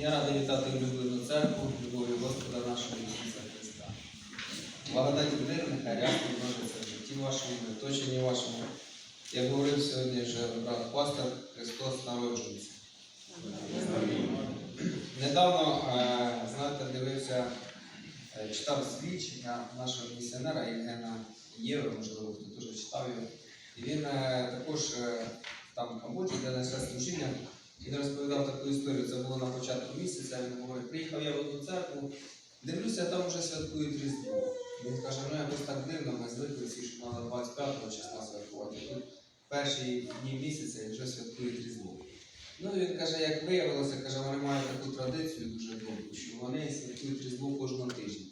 Я радий вітати улюблену церкву, любові Господа нашого Ісуса Христа. Благодать мир нехай рясно множиться в житті вашому, в оточенні вашому. Як говорив сьогодні вже брат пастор, Христос народжується. Недавно, е, знаєте, дивився, е, читав свідчення нашого місіонера Євгена Євро, можливо, хто теж читав його. І він е, також там в Камбоджі, де несе служіння, він розповідав таку історію. Це було на початку місяця. Він говорить, приїхав я в одну церкву, дивлюся, там вже святкують Різдво. Він каже, ну якось так дивно, ми звикли всі, що треба 25 числа святкувати. Тут перші дні місяця і вже святкують Різдво. Ну він каже, як виявилося, каже, вони мають таку традицію дуже добру, що вони святкують Різдво кожного тижня.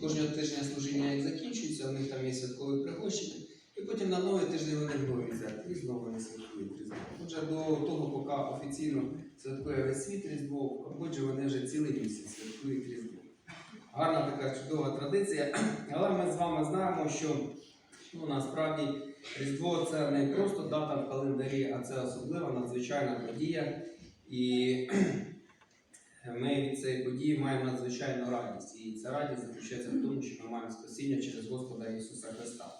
Кожного тижня служіння як закінчується, у них там є святкові пригощення, і потім на новий тиждень вони вновь взяти, і знову вони святкують Отже, до того, поки офіційно святкує весь світ Різдво, в Камбоджі вони вже цілий місяць святкують Різдво. Гарна така чудова традиція. Але ми з вами знаємо, що ну, насправді Різдво це не просто дата в календарі, а це особлива надзвичайна подія. І ми від цієї події маємо надзвичайну радість. І ця радість заключається в тому, що ми маємо спасіння через Господа Ісуса Христа.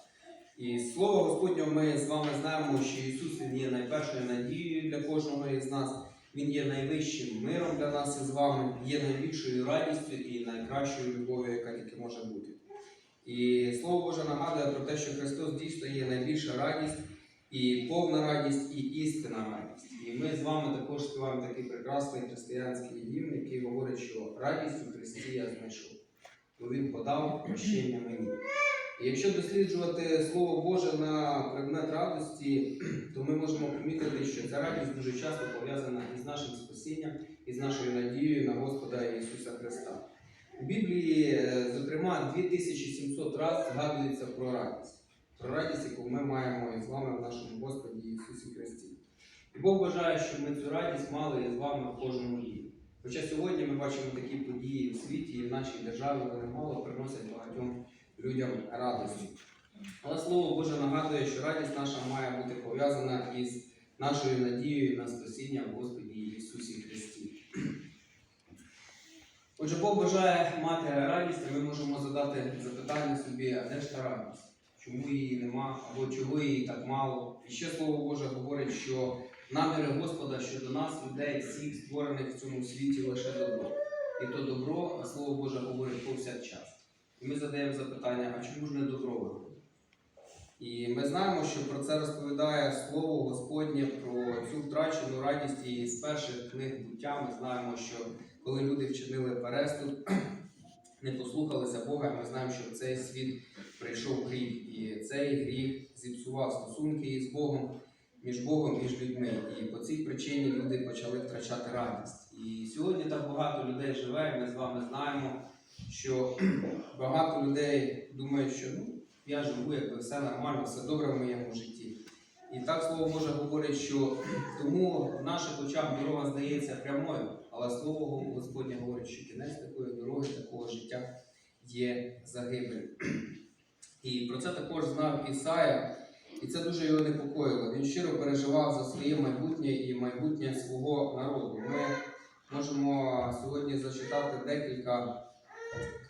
І слово Господнє ми з вами знаємо, що Ісус Він є найпершою надією для кожного із нас. Він є найвищим миром для нас із вами, є найбільшою радістю і найкращою любов'ю, яка тільки може бути. І Слово Боже нагадує про те, що Христос дійсно є найбільша радість, і повна радість, і істинна радість. І ми з вами також співаємо такий прекрасний християнський гімн, який говорить, що радість у Христі я знайшов, бо Він подав прощення мені. І якщо досліджувати Слово Боже на предмет радості, то ми можемо помітити, що ця радість дуже часто пов'язана із нашим спасінням, із нашою надією на Господа Ісуса Христа. У Біблії, е, зокрема, 2700 разів згадується про радість, про радість, яку ми маємо із вами в нашому Господі Ісусі Христі. І Бог бажає, щоб ми цю радість мали із вами в кожному дні. Хоча сьогодні ми бачимо такі події у світі і в нашій державі, вони мало приносять багатьом людям радості. Але Слово Боже нагадує, що радість наша має бути пов'язана із нашою надією на спасіння в Господі Ісусі Христі. Отже, Бог бажає мати радість, і ми можемо задати запитання собі, а де ж та радість? Чому її нема, або чого її так мало? І ще Слово Боже говорить, що наміри Господа щодо нас, людей, всіх створених в цьому світі лише добро. І то добро, а Слово Боже говорить повсякчас. І ми задаємо запитання, а чому ж не добро? І ми знаємо, що про це розповідає Слово Господнє про цю втрачену радість і з перших книг буття. Ми знаємо, що коли люди вчинили переступ, не послухалися Бога, ми знаємо, що в цей світ прийшов гріх, і цей гріх зіпсував стосунки із Богом, між Богом і людьми. І по цій причині люди почали втрачати радість. І сьогодні так багато людей живе, і ми з вами знаємо, що багато людей думають, що ну, я живу, якби все нормально, все добре в моєму житті. І так Слово Боже говорить, що тому в наших очах дорога здається прямою, але Слово Господнє говорить, що кінець такої дороги, такого життя є загибель. І про це також знав Ісая, і це дуже його непокоїло. Він щиро переживав за своє майбутнє і майбутнє свого народу. Ми можемо сьогодні зачитати декілька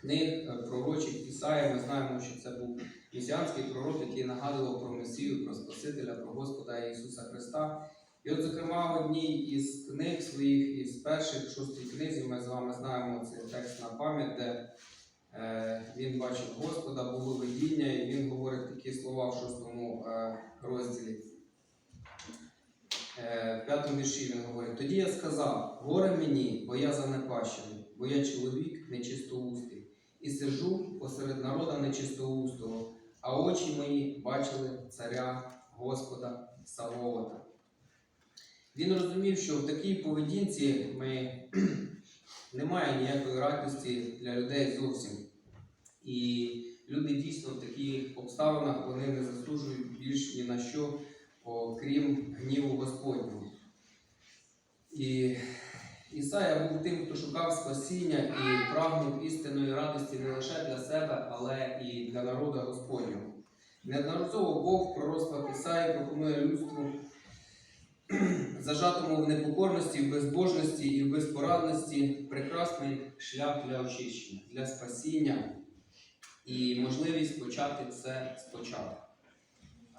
книг е, пророчих Ісая. Ми знаємо, що це був месіанський пророк, який нагадував про Месію, про Спасителя, про Господа Ісуса Христа. І от, зокрема, в одній із книг своїх, із перших шостій книзі, ми з вами знаємо цей текст на пам'ять, де е, він бачив Господа, було видіння, і він говорить такі слова в шостому е, розділі. Е, в п'ятому вірші він говорить: Тоді я сказав: горе мені, бо я занепащений, бо я чоловік нечистоустий, і сиджу посеред народа нечистоустого, а очі мої бачили царя Господа Савовата. Він розумів, що в такій поведінці ми немає ніякої радості для людей зовсім. І люди дійсно в таких обставинах вони не заслужують більш ні на що, окрім гніву Господнього. І Ісая був тим, хто шукав спасіння і прагнув істинної радості не лише для себе, але і для народу Господнього. Неодноразово Бог в пророцтвах Ісаї пропонує людству зажатому в непокорності, в безбожності і в безпорадності прекрасний шлях для очищення, для спасіння і можливість почати це спочатку.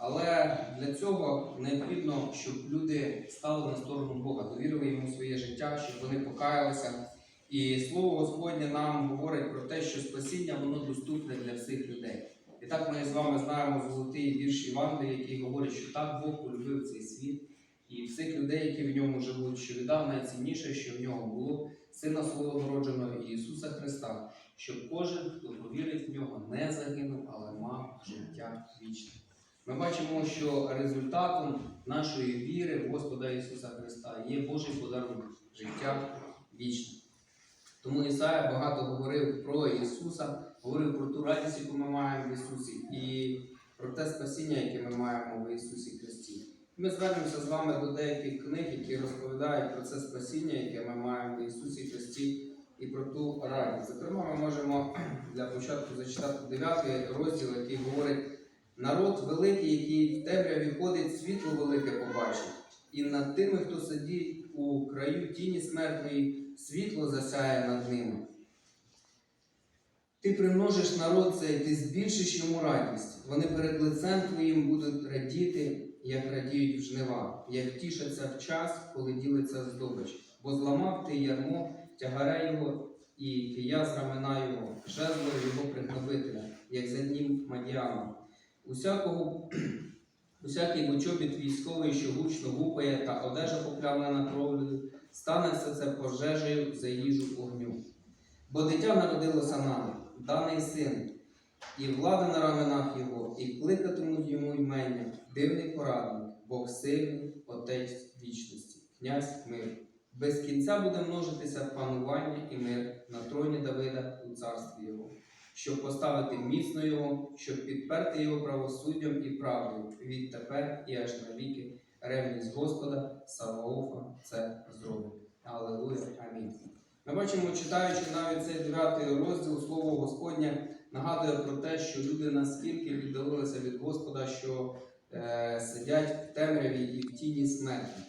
Але для цього необхідно, щоб люди стали на сторону Бога, довірили йому своє життя, щоб вони покаялися. І слово Господнє нам говорить про те, що спасіння воно доступне для всіх людей. І так ми з вами знаємо золотий вірш Євангелія, який говорить, що так Бог полюбив цей світ і всіх людей, які в ньому живуть, що віддав найцінніше, що в нього було, сина свого народженого Ісуса Христа, щоб кожен, хто повірить в нього, не загинув, але мав життя вічне. Ми бачимо, що результатом нашої віри в Господа Ісуса Христа є Божий подарунок життя вічне. Тому Ісая багато говорив про Ісуса, говорив про ту радість, яку ми маємо в Ісусі, і про те спасіння, яке ми маємо в Ісусі Христі. Ми звернемося з вами до деяких книг, які розповідають про це спасіння, яке ми маємо в Ісусі Христі, і про ту радість. Зокрема, ми можемо для початку зачитати 9 розділ, який говорить: народ великий, який в темряві ходить, світло велике побачить. І над тими, хто сидить у краю тіні смертної, світло засяє над ними. Ти примножиш народ цей, ти збільшиш йому радість. Вони перед лицем твоїм будуть радіти, як радіють в жнива, як тішаться в час, коли ділиться здобич. Бо зламав ти ярмо, тягаре його і кия з рамена його, жезло його пригнобителя, як за днім Мадіама. Усякого Усякий бочобіт військовий, що гучно гупає, та одежа поплямлена кров'ю, стане все це пожежею за їжу огню. Бо дитя народилося нам, даний син, і влада на раменах його, і кликатимуть йому ймення, дивний порадник, Бог сильний, Отець вічності, князь мир. Без кінця буде множитися панування і мир на троні Давида у царстві його щоб поставити міцно його, щоб підперти його правосуддям і правдою відтепер і аж навіки. Ревність Господа, Саваофа це зробить. Аллилуйя. Амінь. Ми бачимо, читаючи навіть цей 9 розділ, слово Господнє нагадує про те, що люди наскільки віддалилися від Господа, що е, сидять в темряві і в тіні смерті.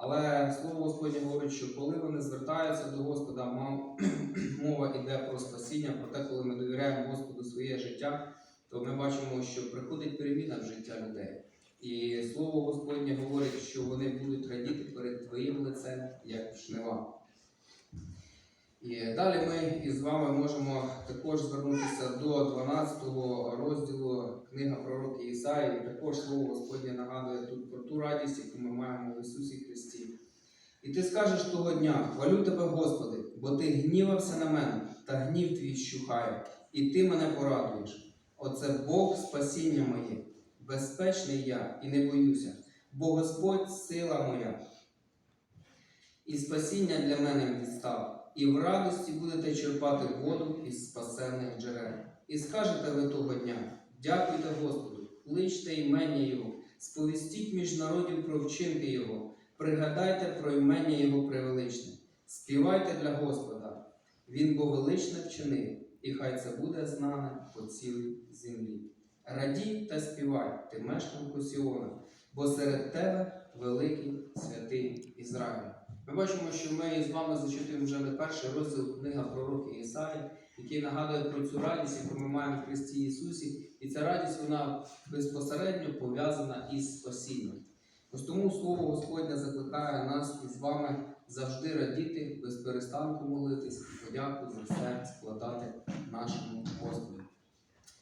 Але слово Господнє говорить, що коли вони звертаються до Господа, мова йде про спасіння, про те, коли ми довіряємо Господу своє життя, то ми бачимо, що приходить переміна в життя людей. І слово Господнє говорить, що вони будуть радіти перед Твоїм лицем, як шнива. І далі ми із вами можемо також звернутися до 12 розділу книга пророка Ісаї. Також слово Господнє нагадує тут про ту радість, яку ми маємо в Ісусі Христі. І ти скажеш того дня: хвалю тебе, Господи, бо ти гнівався на мене, та гнів твій щухає, і ти мене порадуєш. Оце Бог спасіння моє, безпечний я і не боюся, бо Господь сила моя. І спасіння для мене відстав, і в радості будете черпати воду із спасенних джерел. І скажете ви того дня: дякуйте Господу, кличте імення Його, сповістіть між народів про вчинки Його, пригадайте про імення Його превеличне, співайте для Господа. Він бо величне вчинив, і хай це буде знане по цілій землі. Радій та співай, ти мешканку Сіона, бо серед тебе великий святий Ізраїль. Ми бачимо, що ми з вами зачитуємо вже не перший розділ книга пророка Ісаї, який нагадує про цю радість, яку ми маємо в Христі Ісусі, і ця радість вона безпосередньо пов'язана із спасінням. Ось тому Слово Господнє закликає нас із вами завжди радіти, без перестанку молитись і подяку за все складати нашому Господу.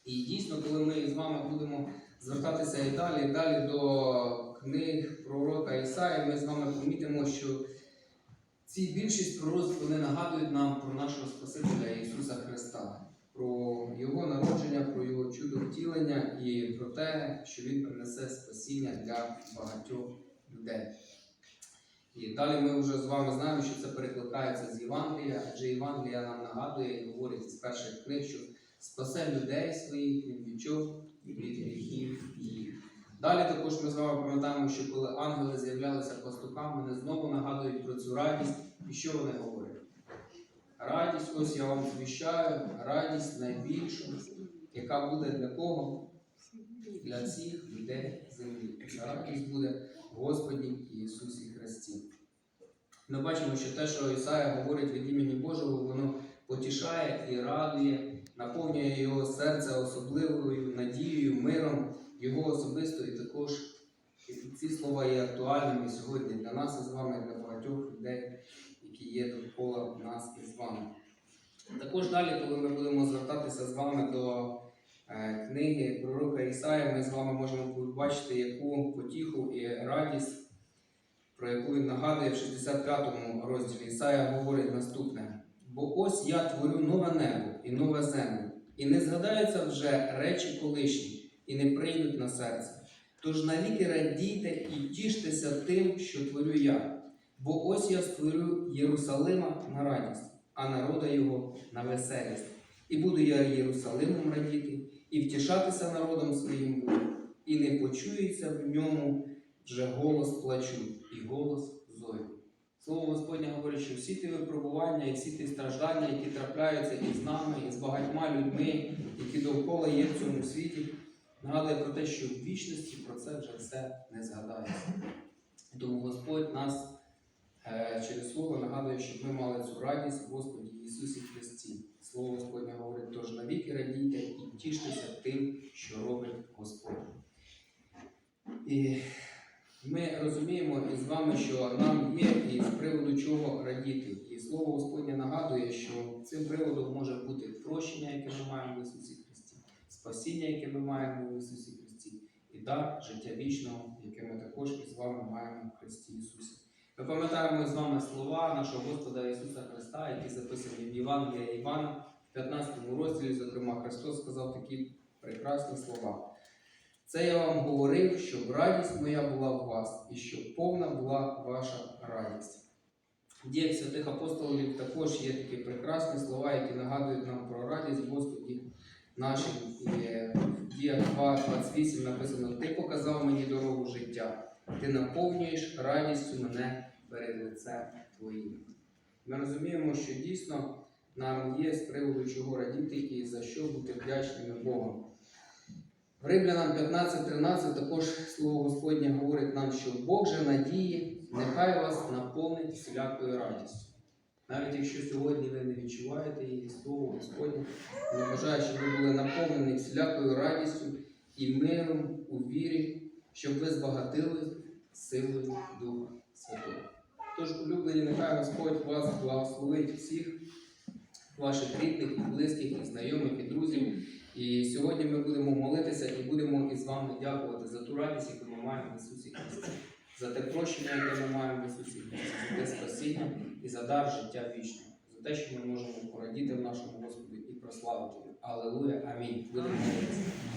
І дійсно, коли ми з вами будемо звертатися і далі, і далі до книг пророка Ісаї, ми з вами помітимо, що ці більшість пророцтв вони нагадують нам про нашого Спасителя Ісуса Христа, про Його народження, про Його чудо втілення і про те, що Він принесе спасіння для багатьох людей. І далі ми вже з вами знаємо, що це перекликається з Євангелія, адже Євангелія нам нагадує і говорить із перших книг, що спасе людей своїх від чого? від гріхів їх. Далі також ми з вами пам'ятаємо, що коли ангели з'являлися пастухам, вони знову нагадують про цю радість. І що вони говорять? Радість, ось я вам звіщаю, радість найбільшу, яка буде для кого? Для всіх людей землі. Радість буде Господі Ісусі Христі. Ми бачимо, що те, що Ісая говорить від імені Божого, воно потішає і радує, наповнює його серце особливою надією, миром, його особисто і також ці слова є актуальними сьогодні для нас із вами, для багатьох людей, які є довкола нас із вами. Також далі, коли ми будемо звертатися з вами до е, книги пророка Ісая, ми з вами можемо побачити, яку потіху і радість, про яку він нагадує в 65-му розділі. Ісая говорить наступне: Бо ось я творю нове небо і нове землю, і не згадаються вже речі колишні, і не прийдуть на серце. Тож навіки радійте і тіштеся тим, що творю я. Бо ось я створю Єрусалима на радість, а народа його на веселість. І буду я Єрусалимом радіти, і втішатися народом своїм буду, і не почується в ньому вже голос плачу і голос зою. Слово Господнє говорить, що всі ті випробування і всі ті страждання, які трапляються і з нами, і з багатьма людьми, які довкола є в цьому світі, нагадує про те, що в вічності про це вже все не згадається. Тому Господь нас через Слово нагадує, щоб ми мали цю радість в Господі Ісусі Христі. Слово Господнє говорить, тож навіки радійте і тіштеся тим, що робить Господь. І ми розуміємо із вами, що нам є і з приводу чого радіти. І слово Господнє нагадує, що цим приводом може бути прощення, яке ми маємо в Ісусі Христі, спасіння, яке ми маємо в Ісусі Христі, і дар життя вічного, яке ми також із вами маємо в Христі Ісусі. Ми пам'ятаємо з вами слова нашого Господа Ісуса Христа, які записані в Євангелія Івана, в 15 розділі, зокрема, Христос сказав такі прекрасні слова. Це я вам говорив, щоб радість моя була в вас, і щоб повна була ваша радість. В діях святих апостолів також є такі прекрасні слова, які нагадують нам про радість Господі нашим. В діях 2.28 написано: Ти показав мені дорогу життя, ти наповнюєш радістю мене перед лицем Твоїм. Ми розуміємо, що дійсно нам є з приводу чого радіти і за що бути вдячними Богом. В Римлянам 15.13 також слово Господнє говорить нам, що Бог же надії, нехай вас наповнить всілякою радістю. Навіть якщо сьогодні ви не відчуваєте її слово Господнє, я бажаю, щоб ви були наповнені всілякою радістю і миром у вірі, щоб ви збагатили силою Духа Святого. Тож, улюблені, нехай Господь вас благословить всіх ваших рідних, близьких, і знайомих, і друзів. І сьогодні ми будемо молитися і будемо із вами дякувати за ту радість, яку ми маємо в Ісусі Христі, за те прощення, яке ми маємо в Ісусі Христі, за те спасіння і за дар життя вічного, за те, що ми можемо порадіти в нашому Господі і прославити. Алелуя, амінь. Будемо молитися.